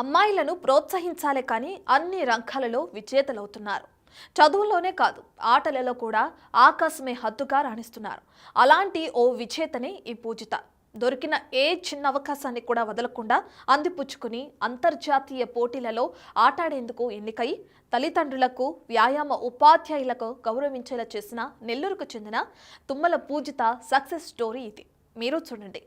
అమ్మాయిలను ప్రోత్సహించాలే కానీ అన్ని రంగాలలో విజేతలవుతున్నారు. చదువుల్లోనే కాదు ఆటలలో కూడా ఆకాశమే హద్దుగా రాణిస్తున్నారు. అలాంటి ఓ విజేతనే ఈ పూజిత. దొరికిన ఏ చిన్న అవకాశాన్ని కూడా వదలకుండా అందిపుచ్చుకుని అంతర్జాతీయ పోటీలలో ఆటాడేందుకు ఎన్నికై తల్లిదండ్రులకు వ్యాయామ ఉపాధ్యాయులకు గౌరవించేలా చేసిన నెల్లూరుకు చెందిన తుమ్మల పూజిత సక్సెస్ స్టోరీ ఇది. మీరు చూడండి.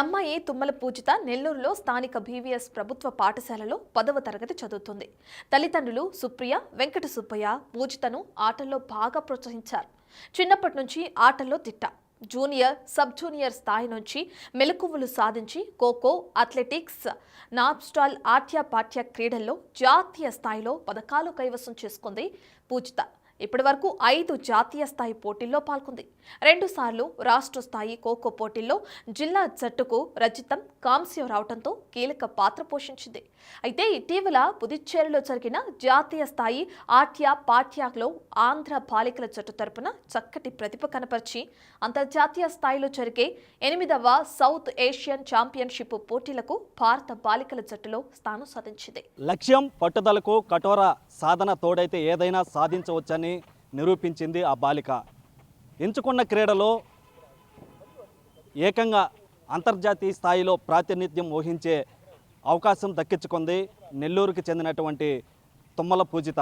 అమ్మాయి తుమ్మల పూజిత నెల్లూరులో స్థానిక బీవీఎస్ ప్రభుత్వ పాఠశాలలో పదవ తరగతి చదువుతుంది. తల్లిదండ్రులు సుప్రియ వెంకట సుబ్బయ్య పూజితను ఆటల్లో బాగా ప్రోత్సహించారు. చిన్నప్పటి నుంచి ఆటల్లో తిట్ట. జూనియర్ సబ్ జూనియర్ స్థాయి నుంచి మెలకువలు సాధించి ఖోఖో అథ్లెటిక్స్ నాబ్స్టాల్ ఆట్య పాఠ్య క్రీడల్లో జాతీయ స్థాయిలో పథకాలు కైవసం చేసుకుంది పూజిత. ఇప్పటి వరకు ఐదు జాతీయ స్థాయి పోటీల్లో పాల్గొంది. రెండుసార్లు రాష్ట్ర స్థాయి ఖోఖో పోటీల్లో జిల్లా జట్టుకు రజితం కాంస్యం రావడంతో కీలక పాత్ర పోషించింది. అయితే ఇటీవల పుదుచ్చేరిలో జరిగిన జాతీయ స్థాయి ఆట్య పాఠ్యాక్లో ఆంధ్ర బాలికల జట్టు తరపున చక్కటి ప్రతిభ కనపరిచి అంతర్జాతీయ స్థాయిలో జరిగే ఎనిమిదవ సౌత్ ఏషియన్ ఛాంపియన్షిప్ పోటీలకు భారత బాలికల జట్టులో స్థానం సాధించింది. లక్ష్యం పట్టుదలకు కఠోర సాధన తోడైతే ఏదైనా సాధించవచ్చని నిరూపించింది ఆ బాలిక. ఎంచుకున్న క్రీడలో ఏకంగా అంతర్జాతీయ స్థాయిలో ప్రాతినిధ్యం వహించే అవకాశం దక్కించుకుంది నెల్లూరుకి చెందినటువంటి తుమ్మల పూజిత.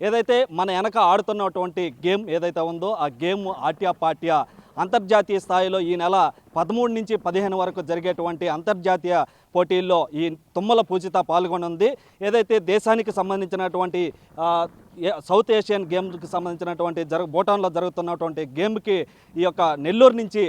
ఏదైతే మన వెనక ఆడుతున్నటువంటి గేమ్ ఏదైతే ఉందో ఆ గేమ్ ఆట్యా పాట్యా అంతర్జాతీయ స్థాయిలో ఈ నెల పదమూడు నుంచి పదిహేను వరకు జరిగేటువంటి అంతర్జాతీయ పోటీల్లో ఈ తుమ్మల పూజిత పాల్గొనుంది. ఏదైతే దేశానికి సంబంధించినటువంటి సౌత్ ఏషియన్ గేమ్కి సంబంధించినటువంటి జరు భూటాన్లో జరుగుతున్నటువంటి గేమ్కి ఈ యొక్క నెల్లూరు నుంచి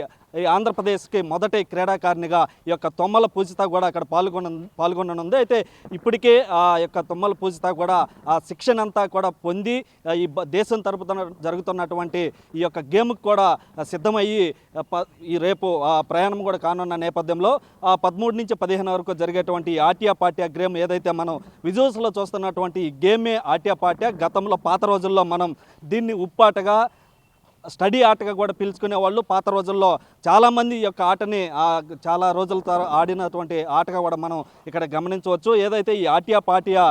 ఆంధ్రప్రదేశ్కి మొదటి క్రీడాకారిణిగా ఈ యొక్క తొమ్మల పూజిత కూడా అక్కడ పాల్గొన పాల్గొననుంది. అయితే ఇప్పటికే ఆ యొక్క తొమ్మల పూజిత కూడా ఆ శిక్షణ అంతా కూడా పొంది ఈ దేశం తరపున జరుగుతున్నటువంటి ఈ యొక్క గేమ్కి కూడా సిద్ధమయ్యి ప- ఈ రేపు ఆ, ప్రయాణం కూడా కానున్న నేపథ్యంలో ఆ, పదమూడు నుంచి పదిహేను వరకు జరిగేటువంటి ఆటియా ఆట్యా పాట్యా గేమ్ ఏదైతే మనం విజువల్స్లో చూస్తున్నటువంటి ఈ గేమే ఆట్యా పాట్యా గతంలో పాత రోజుల్లో మనం దీన్ని ఉప్పాటగా స్టడీ ఆటగా కూడా పిలుచుకునే వాళ్ళు పాత రోజుల్లో చాలామంది ఈ యొక్క ఆటని చాలా రోజుల తర్వాత ఆడినటువంటి ఆటగా కూడా మనం ఇక్కడ గమనించవచ్చు. ఏదైతే ఈ ఆటియా పాటియా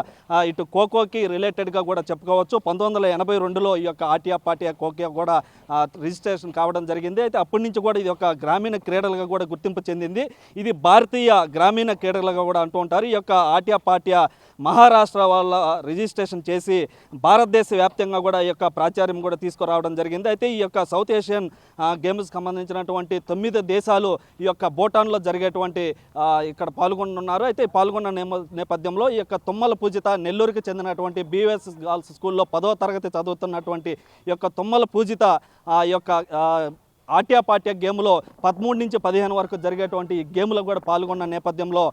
ఇటు ఖోఖోకి రిలేటెడ్గా కూడా చెప్పుకోవచ్చు. పంతొమ్మిది వందల ఎనభై రెండులో ఈ యొక్క ఆటియా పాటియా ఖోఖో కూడా రిజిస్ట్రేషన్ కావడం జరిగింది. అయితే అప్పటి నుంచి కూడా ఇది ఒక గ్రామీణ క్రీడలుగా కూడా గుర్తింపు చెందింది. ఇది భారతీయ గ్రామీణ క్రీడలుగా కూడా అంటూ ఉంటారు. ఈ యొక్క ఆటియా పాటియా మహారాష్ట్ర వాళ్ళ రిజిస్ట్రేషన్ చేసి భారతదేశ వ్యాప్తంగా కూడా ఈ యొక్క ప్రాచార్యం కూడా తీసుకురావడం జరిగింది. అయితే ఈ యొక్క సౌత్ ఏషియన్ గేమ్స్కి సంబంధించినటువంటి తొమ్మిది దేశాలు ఈ యొక్క భూటాన్లో జరిగేటువంటి ఇక్కడ పాల్గొనున్నారు అయితే పాల్గొన్న నేపథ్యంలో ఈ యొక్క తుమ్మల పూజిత నెల్లూరుకి చెందినటువంటి బీవీఎస్ గర్ల్స్ స్కూల్లో పదో తరగతి చదువుతున్నటువంటి ఈ యొక్క తుమ్మల పూజిత ఆ యొక్క ఆట్యా పాట్యా గేమ్లో పదమూడు నుంచి పదిహేను వరకు జరిగేటువంటి ఈ గేమ్లో కూడా పాల్గొన్న నేపథ్యంలో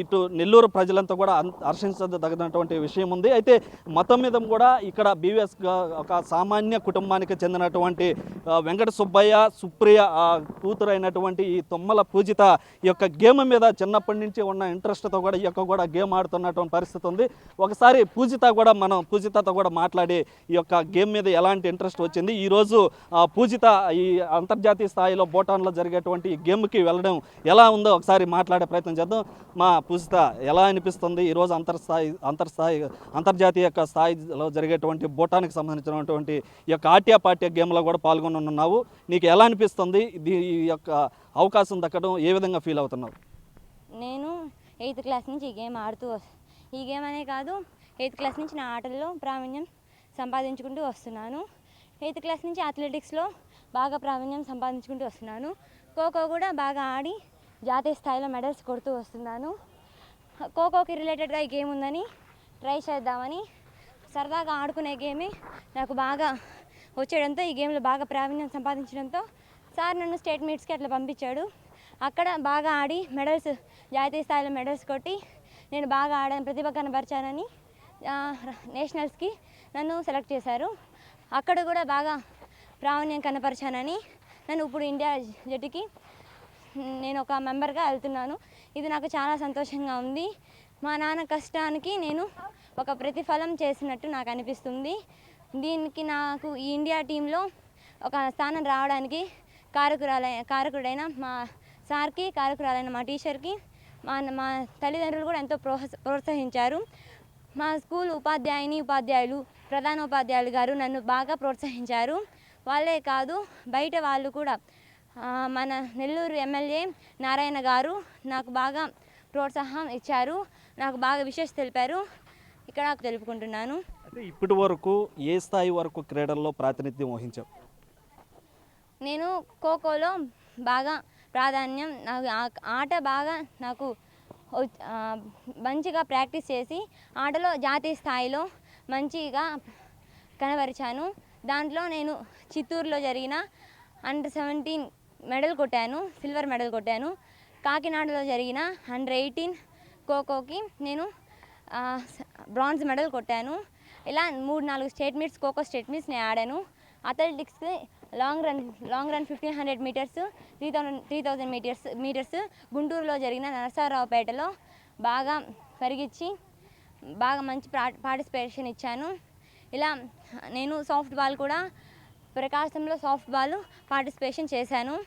ఇటు నెల్లూరు ప్రజలంతా కూడా హర్షించదగినటువంటి విషయం ఉంది. అయితే మతం మీద కూడా ఇక్కడ బీవీఎస్ ఒక సామాన్య కుటుంబానికి చెందినటువంటి వెంకట సుబ్బయ్య సుప్రియ కూతురు అయినటువంటి ఈ తొమ్మల పూజిత ఈ యొక్క గేమ్ మీద చిన్నప్పటి నుంచి ఉన్న ఇంట్రెస్ట్తో కూడా ఈ యొక్క కూడా గేమ్ ఆడుతున్నటువంటి పరిస్థితి ఉంది. ఒకసారి పూజిత కూడా మనం పూజితతో కూడా మాట్లాడి ఈ యొక్క గేమ్ మీద ఎలాంటి ఇంట్రెస్ట్ వచ్చింది? ఈరోజు పూజిత ఈ అంతర్జాతీయ స్థాయిలో భూటాన్లో జరిగేటువంటి ఈ గేమ్కి వెళ్ళడం ఎలా ఉందో ఒకసారి మాట్లాడే ప్రయత్నం చేద్దాం. మా పూజిత ఎలా అనిపిస్తుంది ఈరోజు అంతర్స్థాయి అంతర్స్థాయి అంతర్జాతీయ యొక్క స్థాయిలో జరిగేటువంటి భూటాన్కి సంబంధించినటువంటి ఈ యొక్క ఆట్యా పాట్యా గేమ్లో కూడా పాల్గొనున్నావు నీకు ఎలా అనిపిస్తుంది? దీ ఈ యొక్క అవకాశం దక్కడం ఏ విధంగా ఫీల్ అవుతున్నావు? నేను ఎయిత్ క్లాస్ నుంచి ఈ గేమ్ ఆడుతూ ఈ గేమ్ అనే కాదు ఎయిత్ క్లాస్ నుంచి నా ఆటల్లో ప్రావీణ్యం సంపాదించుకుంటూ వస్తున్నాను. ఎయిత్ క్లాస్ నుంచి అథ్లెటిక్స్లో బాగా ప్రావీణ్యం సంపాదించుకుంటూ వస్తున్నాను. ఖోఖో కూడా బాగా ఆడి జాతీయ స్థాయిలో మెడల్స్ కొడుతూ వస్తున్నాను. ఖోఖోకి రిలేటెడ్గా ఈ గేమ్ ఉందని ట్రై చేద్దామని సరదాగా ఆడుకునే గేమే నాకు బాగా వచ్చేయడంతో ఈ గేమ్లో బాగా ప్రావీణ్యం సంపాదించడంతో సార్ నన్ను స్టేట్ మీట్స్కి అట్లా పంపించాడు. అక్కడ బాగా ఆడి మెడల్స్ జాతీయ స్థాయిలో మెడల్స్ కొట్టి నేను బాగా ఆడాను ప్రతిభ కనబరిచానని నేషనల్స్కి నన్ను సెలెక్ట్ చేశారు. అక్కడ కూడా బాగా ప్రావీణ్యం కనపరిచానని నన్ను ఇప్పుడు ఇండియా జట్టుకి నేను ఒక మెంబర్గా వెళ్తున్నాను. ఇది నాకు చాలా సంతోషంగా ఉంది. మా నాన్న కష్టానికి నేను ఒక ప్రతిఫలం చేసినట్టు నాకు అనిపిస్తుంది. దీనికి నాకు ఈ ఇండియా టీంలో ఒక స్థానం రావడానికి కారకురాలైన కారకుడైన మా సార్కి కారకురాలైన మా టీచర్కి మా మా తల్లిదండ్రులు కూడా ఎంతో ప్రోత్స ప్రోత్సహించారు. మా స్కూల్ ఉపాధ్యాయుని ఉపాధ్యాయులు ప్రధానోపాధ్యాయులు గారు నన్ను బాగా ప్రోత్సహించారు. వాళ్ళే కాదు బయట వాళ్ళు కూడా. మన నెల్లూరు ఎమ్మెల్యే నారాయణ గారు నాకు బాగా ప్రోత్సాహం ఇచ్చారు నాకు బాగా విషెస్ తెలిపారు. ఇక్కడ తెలుపుకుంటున్నాను. అయితే ఇప్పటి వరకు ఏ స్థాయి వరకు క్రీడల్లో ప్రాతినిధ్యం వహించావు? నేను ఖోఖోలో బాగా ప్రాధాన్యం నాకు ఆట బాగా నాకు మంచిగా ప్రాక్టీస్ చేసి ఆటలో జాతీయ స్థాయిలో మంచిగా కనబరిచాను. దాంట్లో నేను చిత్తూరులో జరిగిన అండర్ సెవెంటీన్ మెడల్ కొట్టాను సిల్వర్ మెడల్ కొట్టాను. కాకినాడలో జరిగిన అండర్ ఎయిటీన్ ఖోఖోకి నేను బ్రాంజ్ మెడల్ కొట్టాను. ఇలా మూడు నాలుగు state meets kho kho state meets నేను ఆడాను. అథ్లెటిక్స్కి long run long run fifteen hundred metres three thousand three thousand metres metres గుంటూరులో జరిగిన నరసరావుపేటలో బాగా పరిగించి బాగా మంచి ప్రా పార్టిసిపేషన్ ఇచ్చాను. ఇలా నేను సాఫ్ట్ బాల్ కూడా ప్రకాశంలో సాఫ్ట్ బాల్ పార్టిసిపేషన్ చేశాను.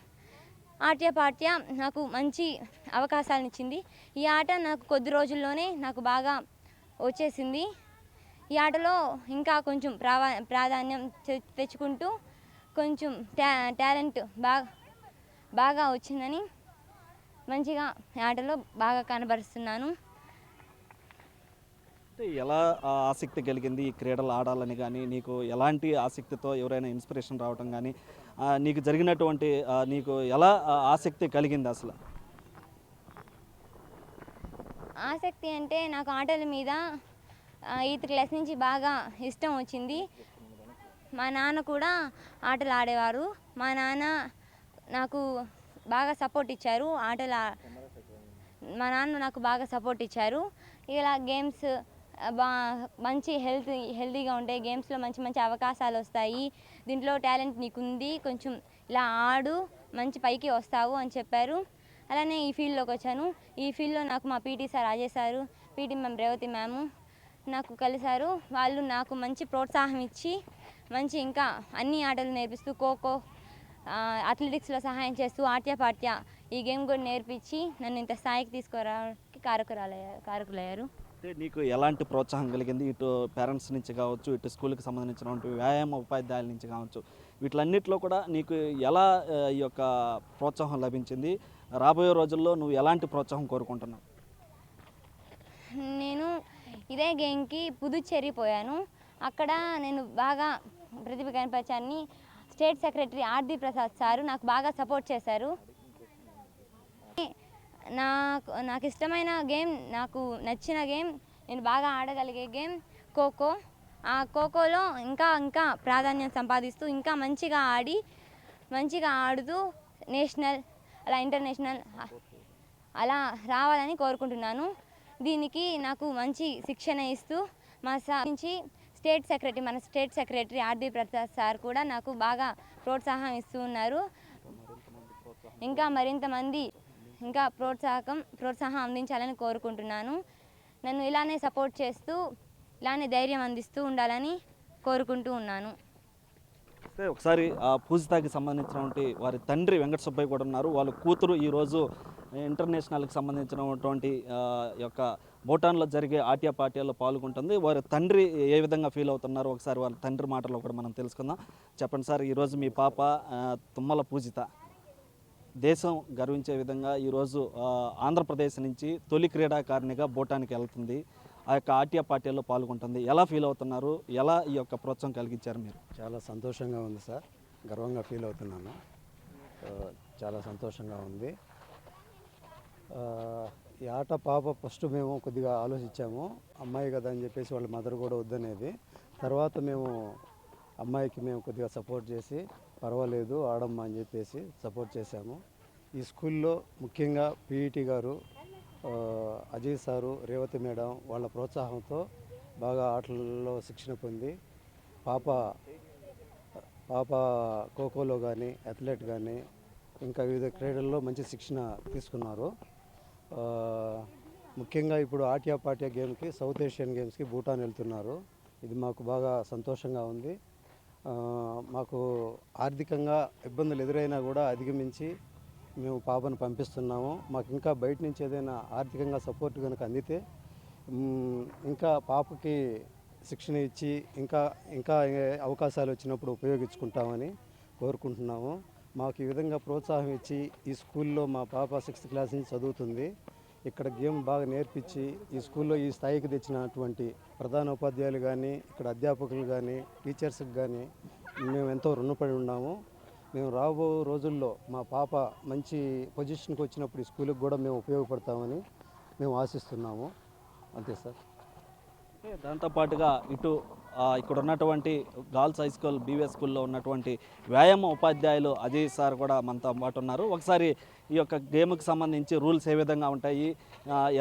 ఆట్యపాట్య నాకు మంచి అవకాశాలను ఇచ్చింది. ఈ ఆట నాకు కొద్ది రోజుల్లోనే నాకు బాగా వచ్చేసింది. ఈ ఆటలో ఇంకా కొంచెం ప్రావా ప్రాధాన్యం తె- తెచ్చుకుంటూ కొంచెం టా టాలెంట్ బాగా బాగా వచ్చిందని మంచిగా ఈ ఆటలో బాగా కనబరుస్తున్నాను. అంటే ఎలా ఆసక్తి కలిగింది ఈ క్రీడలు ఆడాలని కానీ నీకు ఎలాంటి ఆసక్తితో ఎవరైనా ఇన్స్పిరేషన్ రావటం కానీ నీకు జరిగినటువంటి నీకు ఎలా ఆసక్తి కలిగింది అసలు? ఆసక్తి అంటే నాకు ఆటల మీద ఎయిత్ క్లాస్ నుంచి బాగా ఇష్టం వచ్చింది. మా నాన్న కూడా ఆటలు ఆడేవారు. మా నాన్న నాకు బాగా సపోర్ట్ ఇచ్చారు ఆటలు మా నాన్న నాకు బాగా సపోర్ట్ ఇచ్చారు. ఇలా గేమ్స్ బా మంచి హెల్త్ హెల్తీగా ఉంటాయి గేమ్స్లో మంచి మంచి అవకాశాలు వస్తాయి. దీంట్లో టాలెంట్ నీకుంది. కొంచెం ఇలా ఆడు మంచి పైకి వస్తావు అని చెప్పారు. అలానే ఈ ఫీల్డ్లోకి వచ్చాను. ఈ ఫీల్డ్లో నాకు మా PT sir Ajay sir PT ma'am Revathi ma'am నాకు కలిశారు. వాళ్ళు నాకు మంచి ప్రోత్సాహం ఇచ్చి మంచి ఇంకా అన్ని ఆటలు నేర్పిస్తూ ఖోఖో అథ్లెటిక్స్లో సహాయం చేస్తూ ఆట్యపాట్య ఈ గేమ్ కూడా నేర్పించి నన్ను ఇంత స్థాయికి తీసుకురావడానికి కారకురాలయ్యారు కారకులయ్యారు. అయితే నీకు ఎలాంటి ప్రోత్సాహం కలిగింది? ఇటు పేరెంట్స్ నుంచి కావచ్చు ఇటు స్కూల్కి సంబంధించినటువంటి వ్యాయామ ఉపాధ్యాయుల నుంచి కావచ్చు. వీటిలన్నిటిలో కూడా నీకు ఎలా ఈ యొక్క ప్రోత్సాహం లభించింది? రాబోయే రోజుల్లో నువ్వు ఎలాంటి ప్రోత్సాహం కోరుకుంటున్నావు? నేను ఇదే గేమ్కి పుదుచ్చేరి పోయాను అక్కడ నేను బాగా ప్రతిభ కనిపించాన్ని state secretary RD Prasad sir నాకు బాగా సపోర్ట్ చేశారు. నాకు నాకు ఇష్టమైన గేమ్ నాకు నచ్చిన గేమ్ నేను బాగా ఆడగలిగే గేమ్ ఖోఖో. ఆ ఖోఖోలో ఇంకా ఇంకా ప్రాధాన్యం సంపాదిస్తూ ఇంకా మంచిగా ఆడి మంచిగా ఆడుతూ నేషనల్ అలా ఇంటర్నేషనల్ అలా రావాలని కోరుకుంటున్నాను. దీనికి నాకు మంచి శిక్షణ ఇస్తూ మా సార్ నుంచి స్టేట్ సెక్రటరీ మన స్టేట్ సెక్రటరీ ఆర్ది ప్రసాద్ సార్ కూడా నాకు బాగా ప్రోత్సాహం ఇస్తూ ఉన్నారు. ఇంకా మరింత మంది ఇంకా ప్రోత్సాహకం ప్రోత్సాహం అందించాలని కోరుకుంటున్నాను. నన్ను ఇలానే సపోర్ట్ చేస్తూ ఇలానే ధైర్యం అందిస్తూ ఉండాలని కోరుకుంటూ ఉన్నాను. ఒకసారి ఆ పూజితాకి సంబంధించినటువంటి వారి తండ్రి వెంకట సుబ్బయ్య కూడా ఉన్నారు. వాళ్ళ కూతురు ఈరోజు ఇంటర్నేషనల్కి సంబంధించినటువంటి యొక్క భూటాన్లో జరిగే ఆట్య పాట్యాల్లో పాల్గొంటుంది. వారి తండ్రి ఏ విధంగా ఫీల్ అవుతున్నారు ఒకసారి వాళ్ళ తండ్రి మాటలో కూడా మనం తెలుసుకుందాం. చెప్పండి సార్ ఈరోజు మీ పాప తుమ్మల పూజిత. దేశం గర్వించే విధంగా ఈరోజు ఆంధ్రప్రదేశ్ నుంచి తొలి క్రీడాకారిణిగా భూటానికి వెళ్తుంది. ఆ యొక్క ఆర్టీఆ పార్టీలో పాల్గొంటుంది. ఎలా ఫీల్ అవుతున్నారు? ఎలా ఈ యొక్క ప్రోత్సాహం కలిగించారు మీరు? చాలా సంతోషంగా ఉంది సార్. గర్వంగా ఫీల్ అవుతున్నాను. చాలా సంతోషంగా ఉంది. ఈ ఆట పాప ఫస్ట్ మేము కొద్దిగా ఆలోచించాము. అమ్మాయి కదా అని చెప్పేసి వాళ్ళ మదర్ కూడా వద్దనేది. తర్వాత మేము అమ్మాయికి మేము కొద్దిగా సపోర్ట్ చేసి పర్వాలేదు ఆడమ్మా అని చెప్పేసి సపోర్ట్ చేశాము. ఈ స్కూల్లో ముఖ్యంగా పీఈటీ గారు అజయ్ సారు రేవతి మేడం వాళ్ళ ప్రోత్సాహంతో బాగా ఆటలలో శిక్షణ పొంది పాప పాప ఖోఖోలో కానీ అథ్లెట్ కానీ ఇంకా వివిధ క్రీడల్లో మంచి శిక్షణ తీసుకున్నారు. ముఖ్యంగా ఇప్పుడు ఆట్యా పాట్యా గేమ్కి సౌత్ ఏషియన్ గేమ్స్కి భూటాన్ వెళ్తున్నారు. ఇది మాకు బాగా సంతోషంగా ఉంది. మాకు ఆర్థికంగా ఇబ్బందులు ఎదురైనా కూడా అధిగమించి మేము పాపను పంపిస్తున్నాము. మాకు ఇంకా బయట నుంచి ఏదైనా ఆర్థికంగా సపోర్ట్ కనుక అందితే ఇంకా పాపకి శిక్షణ ఇచ్చి ఇంకా ఇంకా అవకాశాలు వచ్చినప్పుడు ఉపయోగించుకుంటామని కోరుకుంటున్నాము. మాకు ఈ విధంగా ప్రోత్సాహం ఇచ్చి ఈ స్కూల్లో మా పాప సిక్స్త్ క్లాస్ నుంచి చదువుతుంది. ఇక్కడ గేమ్ బాగా నేర్పించి ఈ స్కూల్లో ఈ స్థాయికి తెచ్చినటువంటి ప్రధాన ఉపాధ్యాయులు కానీ ఇక్కడ అధ్యాపకులు కానీ టీచర్స్కి కానీ మేము ఎంతో రుణపడి ఉన్నాము. మేము రాబో రోజుల్లో మా పాప మంచి పొజిషన్కి వచ్చినప్పుడు ఈ స్కూల్కి కూడా మేము ఉపయోగపడతామని మేము ఆశిస్తున్నాము. అంతే సార్. దాంతోపాటుగా ఇటు ఇక్కడ ఉన్నటువంటి గర్ల్స్ హై స్కూల్ బీవీఎస్ స్కూల్లో ఉన్నటువంటి వ్యాయామ ఉపాధ్యాయులు అజయ్ సార్ కూడా మనతో పాటు ఉన్నారు. ఒకసారి ఈ యొక్క గేమ్కి సంబంధించి రూల్స్ ఏ విధంగా ఉంటాయి?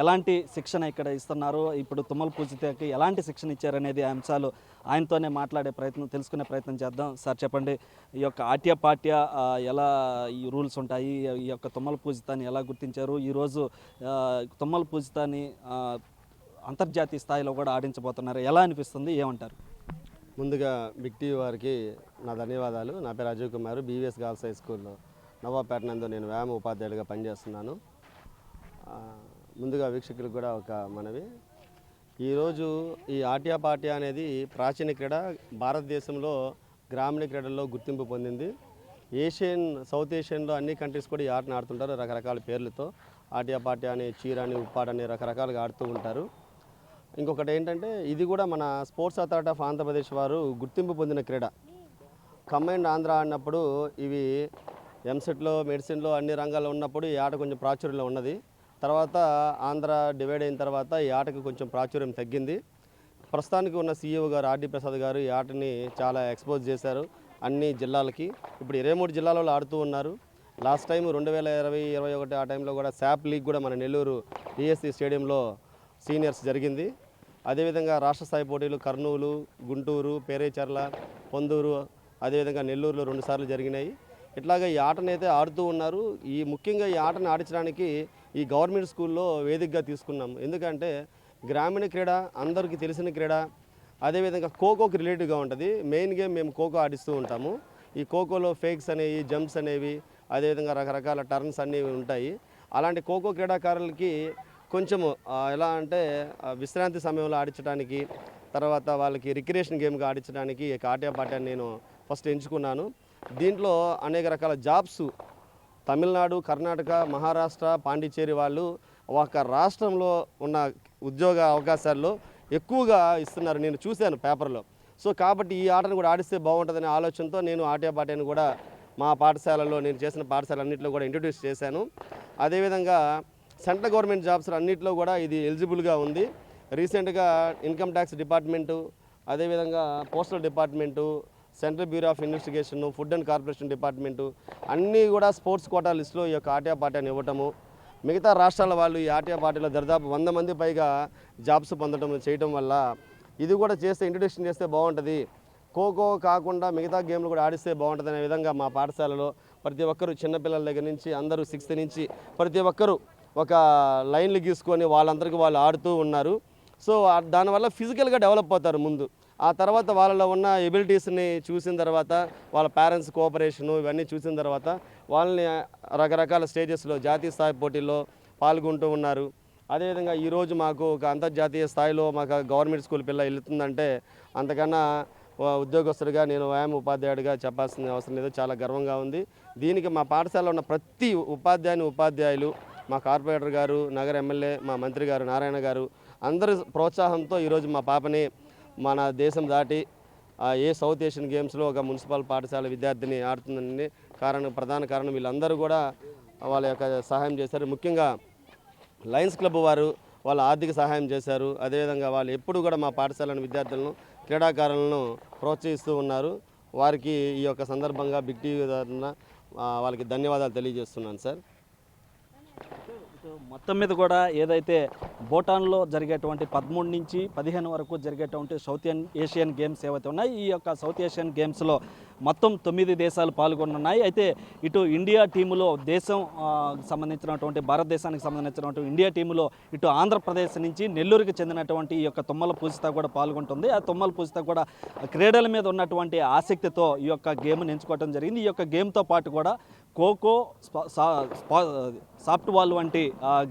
ఎలాంటి శిక్షణ ఇక్కడ ఇస్తున్నారు? ఇప్పుడు తుమ్మల పూజితకి ఎలాంటి శిక్షణ ఇచ్చారనేది ఆ అంశాలు ఆయనతోనే మాట్లాడే ప్రయత్నం తెలుసుకునే ప్రయత్నం చేద్దాం. సార్ చెప్పండి. ఈ యొక్క ఆట్య పాఠ్య ఎలా ఈ రూల్స్ ఉంటాయి? ఈ యొక్క తుమ్మల పూజితాన్ని ఎలా గుర్తించారు? ఈరోజు తుమ్మల పూజితాన్ని అంతర్జాతీయ స్థాయిలో కూడా ఆడించబోతున్నారు. ఎలా అనిపిస్తుంది? ఏమంటారు? ముందుగా బిగ్ టీవీ వారికి నా ధన్యవాదాలు. నా పేరు Ajay Kumar BVS girls high స్కూల్లో. నవాపేట నందు నేను వ్యాయామ ఉపాధ్యాయుడిగా పనిచేస్తున్నాను. ముందుగా వీక్షకులకు కూడా ఒక మనవి. ఈరోజు ఈ ఆటియా పాట్యా అనేది ప్రాచీన క్రీడ భారతదేశంలో గ్రామీణ క్రీడల్లో గుర్తింపు పొందింది. ఏషియన్ సౌత్ ఏషియన్లో అన్ని కంట్రీస్ కూడా ఈ ఆటను ఆడుతుంటారు రకరకాల పేర్లతో. ఆటియా పాట్యా అని చీర అని ఉప్పాట అని రకరకాలుగా ఆడుతూ ఉంటారు. ఇంకొకటి ఏంటంటే ఇది కూడా మన స్పోర్ట్స్ అథారిటీ ఆఫ్ ఆంధ్రప్రదేశ్ వారు గుర్తింపు పొందిన క్రీడ. కమ్మైండ్ ఆంధ్ర ఆడినప్పుడు ఇవి ఎంసెట్లో మెడిసిన్లో అన్ని రంగాల్లో ఉన్నప్పుడు ఈ ఆట కొంచెం ప్రాచుర్యంలో ఉన్నది. తర్వాత ఆంధ్ర డివైడ్ అయిన తర్వాత ఈ ఆటకు కొంచెం ప్రాచుర్యం తగ్గింది. ప్రస్తుతానికి ఉన్న సీఈఓ గారు ఆర్డి ప్రసాద్ గారు ఈ ఆటని చాలా ఎక్స్పోజ్ చేశారు అన్ని జిల్లాలకి. ఇప్పుడు ఇరవై మూడు జిల్లాలలో ఆడుతూ ఉన్నారు. లాస్ట్ టైం రెండు వేల ఇరవై ఇరవై ఒకటి ఆ టైంలో కూడా శాప్ లీగ్ కూడా మన నెల్లూరు డిఎస్సి స్టేడియంలో సీనియర్స్ జరిగింది. అదేవిధంగా రాష్ట్ర స్థాయి పోటీలు కర్నూలు గుంటూరు పేరేచర్ల పొందూరు అదేవిధంగా నెల్లూరులో రెండుసార్లు జరిగినాయి. ఇట్లాగా ఈ ఆటను అయితే ఆడుతూ ఉన్నారు. ఈ ముఖ్యంగా ఈ ఆటను ఆడించడానికి ఈ గవర్నమెంట్ స్కూల్లో వేదికగా తీసుకున్నాం ఎందుకంటే గ్రామీణ క్రీడ అందరికీ తెలిసిన క్రీడ అదేవిధంగా ఖోఖోకి రిలేటివ్గా ఉంటుంది. మెయిన్ గేమ్ మేము ఖోఖో ఆడిస్తూ ఉంటాము. ఈ ఖోఖోలో ఫేక్స్ అనేవి జంప్స్ అనేవి అదేవిధంగా రకరకాల టర్న్స్ అనేవి ఉంటాయి. అలాంటి ఖోఖో క్రీడాకారులకి కొంచెము ఎలా అంటే విశ్రాంతి సమయంలో ఆడించడానికి తర్వాత వాళ్ళకి రిక్రియేషన్ గేమ్గా ఆడించడానికి ఈ ఆట్యా నేను ఫస్ట్ ఎంచుకున్నాను. దీంట్లో అనేక రకాల జాబ్స్ తమిళనాడు కర్ణాటక మహారాష్ట్ర పాండిచ్చేరి వాళ్ళు ఒక రాష్ట్రంలో ఉన్న ఉద్యోగ అవకాశాల్లో ఎక్కువగా ఇస్తున్నారు. నేను చూశాను పేపర్లో. సో కాబట్టి ఈ ఆటను కూడా ఆడిస్తే బాగుంటుందనే ఆలోచనతో నేను ఆటపాటని కూడా మా పాఠశాలలో నేను చేసిన పాఠశాల అన్నింటిలో కూడా ఇంట్రడ్యూస్ చేశాను. అదేవిధంగా సెంట్రల్ గవర్నమెంట్ జాబ్స్ అన్నింటిలో కూడా ఇది ఎలిజిబుల్గా ఉంది. రీసెంట్గా ఇన్కమ్ ట్యాక్స్ డిపార్ట్మెంటు అదేవిధంగా postal department central bureau of investigation food and corporation department అన్నీ కూడా స్పోర్ట్స్ కోటా లిస్టులో ఈ యొక్క ఆటా పార్టీని ఇవ్వటము. మిగతా రాష్ట్రాల వాళ్ళు ఈ ఆటా పార్టీలో దరిదాపు వంద మంది పైగా జాబ్స్ పొందడం చేయటం వల్ల ఇది కూడా చేస్తే ఇంట్రొడక్షన్ చేస్తే బాగుంటుంది. ఖోఖో కాకుండా మిగతా గేమ్లు కూడా ఆడిస్తే బాగుంటుంది అనే విధంగా మా పాఠశాలలో ప్రతి ఒక్కరు చిన్నపిల్లల దగ్గర నుంచి అందరూ సిక్స్త్ నుంచి ప్రతి ఒక్కరు ఒక లైన్లు గీసుకొని వాళ్ళందరికీ వాళ్ళు ఆడుతూ ఉన్నారు. సో దానివల్ల ఫిజికల్గా డెవలప్ అవుతారు ముందు. ఆ తర్వాత వాళ్ళలో ఉన్న ఎబిలిటీస్ని చూసిన తర్వాత వాళ్ళ పేరెంట్స్ కోఆపరేషను ఇవన్నీ చూసిన తర్వాత వాళ్ళని రకరకాల స్టేజెస్లో జాతీయ స్థాయి పోటీల్లో పాల్గొంటూ ఉన్నారు. అదేవిధంగా ఈరోజు మాకు ఒక అంతర్జాతీయ స్థాయిలో మాకు గవర్నమెంట్ స్కూల్ పిల్ల వెళ్తుందంటే అంతకన్నా ఉద్యోగస్తుడిగా నేను వ్యాయామ ఉపాధ్యాయుడిగా చెప్పాల్సిన అవసరం లేదు. చాలా గర్వంగా ఉంది. దీనికి మా పాఠశాలలో ఉన్న ప్రతి ఉపాధ్యాయుని ఉపాధ్యాయులు మా కార్పొరేటర్ గారు నగర ఎమ్మెల్యే మా మంత్రి గారు నారాయణ గారు అందరి ప్రోత్సాహంతో ఈరోజు మా పాపని మన దేశం దాటి ఏ సౌత్ ఏషియన్ గేమ్స్లో ఒక మున్సిపల్ పాఠశాల విద్యార్థిని ఆడుతుందని కారణం ప్రధాన కారణం వీళ్ళందరూ కూడా వాళ్ళ యొక్క సహాయం చేశారు. ముఖ్యంగా లయన్స్ క్లబ్ వారు వాళ్ళ ఆర్థిక సహాయం చేశారు. అదేవిధంగా వాళ్ళు ఎప్పుడు కూడా మా పాఠశాలను విద్యార్థులను క్రీడాకారులను ప్రోత్సహిస్తూ ఉన్నారు. వారికి ఈ యొక్క సందర్భంగా బిగ్ టీవీ తరఫున వాళ్ళకి ధన్యవాదాలు తెలియజేస్తున్నాను సార్. మొత్తం మీద కూడా ఏదైతే భూటాన్లో జరిగేటువంటి పదమూడు నుంచి పదిహేను వరకు జరిగేటువంటి సౌత్ ఏషియన్ గేమ్స్ ఏవైతే ఉన్నాయి ఈ యొక్క సౌత్ ఏషియన్ గేమ్స్లో మొత్తం తొమ్మిది దేశాలు పాల్గొనున్నాయి. అయితే ఇటు ఇండియా టీములో దేశం సంబంధించినటువంటి భారతదేశానికి సంబంధించినటువంటి ఇండియా టీములో ఇటు ఆంధ్రప్రదేశ్ నుంచి నెల్లూరుకి చెందినటువంటి ఈ యొక్క తుమ్మల పూజిత కూడా పాల్గొంటుంది. ఆ తుమ్మల పూజిత కూడా క్రీడల మీద ఉన్నటువంటి ఆసక్తితో ఈ యొక్క గేమ్ని ఎంచుకోవడం జరిగింది. ఈ యొక్క గేమ్తో పాటు కూడా ఖోఖో స్పా- సాఫ్ట్ బాల్ వంటి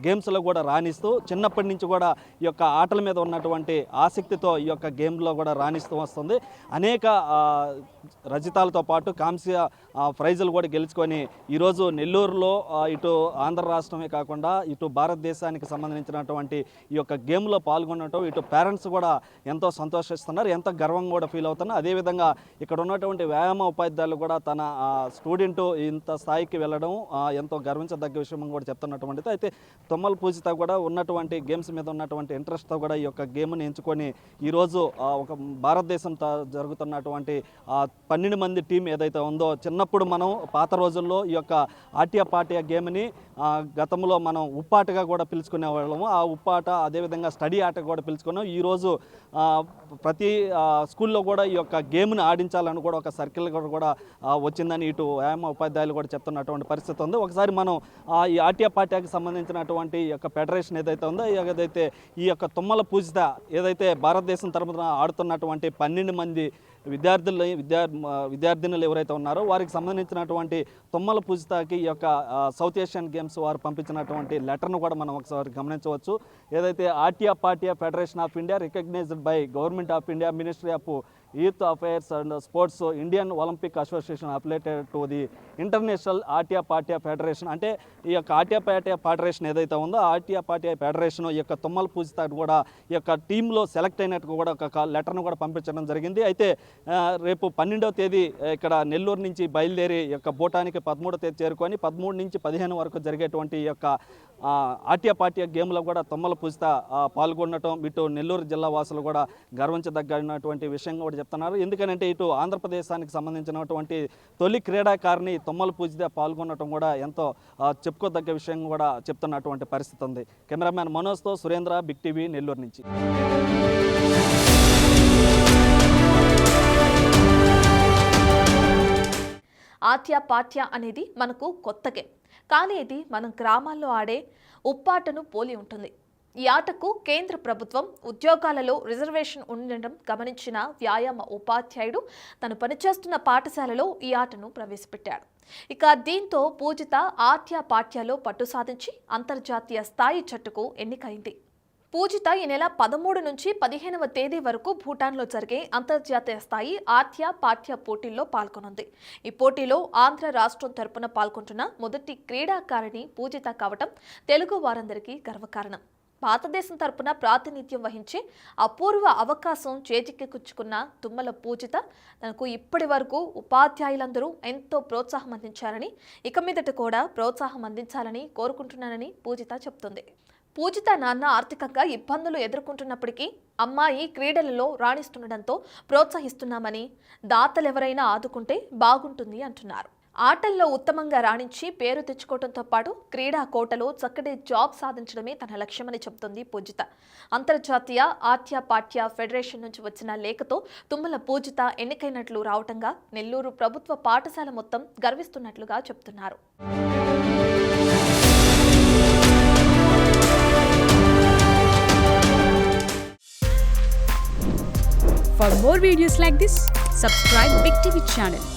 గేమ్స్లో కూడా రాణిస్తూ చిన్నప్పటి నుంచి కూడా ఈ యొక్క ఆటల మీద ఉన్నటువంటి ఆసక్తితో ఈ యొక్క గేమ్లో కూడా రాణిస్తూ వస్తుంది. అనేక రజితాలతో పాటు కాంస్య ప్రైజులు కూడా గెలుచుకొని ఈరోజు నెల్లూరులో ఇటు ఆంధ్ర రాష్ట్రమే కాకుండా ఇటు భారతదేశానికి సంబంధించినటువంటి ఈ యొక్క గేమ్లో పాల్గొనడం ఇటు పేరెంట్స్ కూడా ఎంతో సంతోషిస్తున్నారు ఎంతో గర్వంగా కూడా ఫీల్ అవుతున్నారు. అదేవిధంగా ఇక్కడ ఉన్నటువంటి వ్యాయామ ఉపాధ్యాయులు కూడా తన స్టూడెంట్ ఇంత స్థాయికి వెళ్ళడం ఎంతో గర్వించదగ్గ విషయం కూడా చెప్తున్నటువంటిది. అయితే తొమ్మల పూజిత కూడా ఉన్నటువంటి గేమ్స్ మీద ఉన్నటువంటి ఇంట్రెస్ట్తో కూడా ఈ యొక్క గేమ్ని ఎంచుకొని ఈరోజు ఒక భారతదేశంతో జరుగుతున్నటువంటి పన్నెండు మంది టీం ఏదైతే ఉందో చిన్న ఒకప్పుడు మనం పాత రోజుల్లో ఈ యొక్క ఆటియా పాటియా గేమ్ని గతంలో మనం ఉప్పాటగా కూడా పిలుచుకునే వాళ్ళము. ఆ ఉప్పాట అదేవిధంగా స్టడీ ఆట కూడా పిలుచుకున్నాం. ఈరోజు ప్రతి స్కూల్లో కూడా ఈ యొక్క గేమ్ని ఆడించాలని కూడా ఒక సర్కిల్ కూడా వచ్చిందని ఇటు వ్యాయామ ఉపాధ్యాయులు కూడా చెప్తున్నటువంటి పరిస్థితి ఉంది. ఒకసారి మనం ఈ ఆటియా పాటియాకి సంబంధించినటువంటి ఈ యొక్క ఫెడరేషన్ ఏదైతే ఉందో ఏదైతే ఈ యొక్క తుమ్మల పూజిత ఏదైతే భారతదేశం తరపున ఆడుతున్నటువంటి పన్నెండు మంది విద్యార్థులు విద్యా విద్యార్థినులు ఎవరైతే ఉన్నారో వారికి సంబంధించినటువంటి తుమ్మల పూజితాకి ఈ యొక్క సౌత్ ఏషియన్ గేమ్స్ వారు పంపించినటువంటి లెటర్ను కూడా మనం ఒకసారి గమనించవచ్చు. ఏదైతే Atya Patya federation of India recognised by government of India ministry of youth affairs and sports Indian Olympic association affiliated to the international Atya Patya federation అంటే ఈ యొక్క ఆర్టియా పార్టియా ఫెడరేషన్ ఏదైతే ఉందో ఆర్టియా పార్టియా ఫెడరేషన్ ఈ యొక్క తుమ్మల పూజిత కూడా ఈ యొక్క టీంలో సెలెక్ట్ అయినట్టు కూడా ఒక లెటర్ను కూడా పంపించడం జరిగింది. అయితే రేపు పన్నెండవ తేదీ ఇక్కడ నెల్లూరు నుంచి బయలుదేరి ఈ యొక్క బూటానికి పదమూడవ తేదీ చేరుకొని పదమూడు నుంచి పదిహేను వరకు జరిగేటువంటి ఈ యొక్క ఆ, పార్టీ గేమ్లో కూడా తుమ్మల పూజిత పాల్గొనడం పాల్గొనటం ఇటు నెల్లూరు జిల్లా వాసులు కూడా గర్వించదగినటువంటి విషయం కూడా చెప్తున్నారు. ఎందుకంటే ఇటు ఆంధ్రప్రదేశానికి సంబంధించినటువంటి తొలి క్రీడాకారిణి తొమ్మల పూజిత పాల్గొనటం కూడా ఎంతో చెప్పుకోదగ్గ విషయం కూడా చెప్తున్నటువంటి పరిస్థితి ఉంది. కెమెరామ్యాన్ మనోజ్తో సురేంద్ర బిగ్ టీవీ నెల్లూరు నుంచి. ఆత్య పాఠ్య అనేది మనకు కొత్తగే కానీ ఇది మనం గ్రామాల్లో ఆడే ఉప్పాటను పోలి ఉంటుంది. ఈ ఆటకు కేంద్ర ప్రభుత్వం ఉద్యోగాలలో రిజర్వేషన్ ఉండడం గమనించిన వ్యాయామ ఉపాధ్యాయుడు తను పనిచేస్తున్న పాఠశాలలో ఈ ఆటను ప్రవేశపెట్టాడు. ఇక దీంతో పూజిత ఆట్య పాఠ్యాలో పట్టు సాధించి అంతర్జాతీయ స్థాయి జట్టుకు ఎన్నికైంది. పూజిత ఈ నెల పదమూడు నుంచి పదిహేనవ తేదీ వరకు భూటాన్లో జరిగే అంతర్జాతీయ స్థాయి ఆత్య పాఠ్య పోటీల్లో పాల్గొనుంది. ఈ పోటీలో ఆంధ్ర రాష్ట్రం తరపున పాల్గొంటున్న మొదటి క్రీడాకారిణి పూజిత కావటం తెలుగు వారందరికీ గర్వకారణం. భారతదేశం తరపున ప్రాతినిధ్యం వహించి అపూర్వ అవకాశం చేజిక్కెక్కుచ్చుకున్న తుమ్మల పూజిత తనకు ఇప్పటి వరకు ఉపాధ్యాయులందరూ ఎంతో ప్రోత్సాహం అందించారని ఇక మీదట కూడా ప్రోత్సాహం అందించాలని కోరుకుంటున్నానని పూజిత చెప్తుంది. పూజిత నాన్న ఆర్థికంగా ఇబ్బందులు ఎదుర్కొంటున్నప్పటికీ అమ్మాయి క్రీడలలో రాణిస్తుండటంతో ప్రోత్సహిస్తున్నామని దాతలెవరైనా ఆదుకుంటే బాగుంటుంది అంటున్నారు. ఆటల్లో ఉత్తమంగా రాణించి పేరు తెచ్చుకోవడంతో పాటు క్రీడా కోటలో చక్కటి జాబ్ సాధించడమే తన లక్ష్యమని చెబుతుంది పూజిత. అంతర్జాతీయ ఆత్య పాఠ్య ఫెడరేషన్ నుంచి వచ్చిన లేఖతో తుమ్మల పూజిత ఎన్నికైనట్లు రావటంగా నెల్లూరు ప్రభుత్వ పాఠశాల మొత్తం గర్విస్తున్నట్లుగా చెప్తున్నారు For more videos like this, subscribe Big TV channel.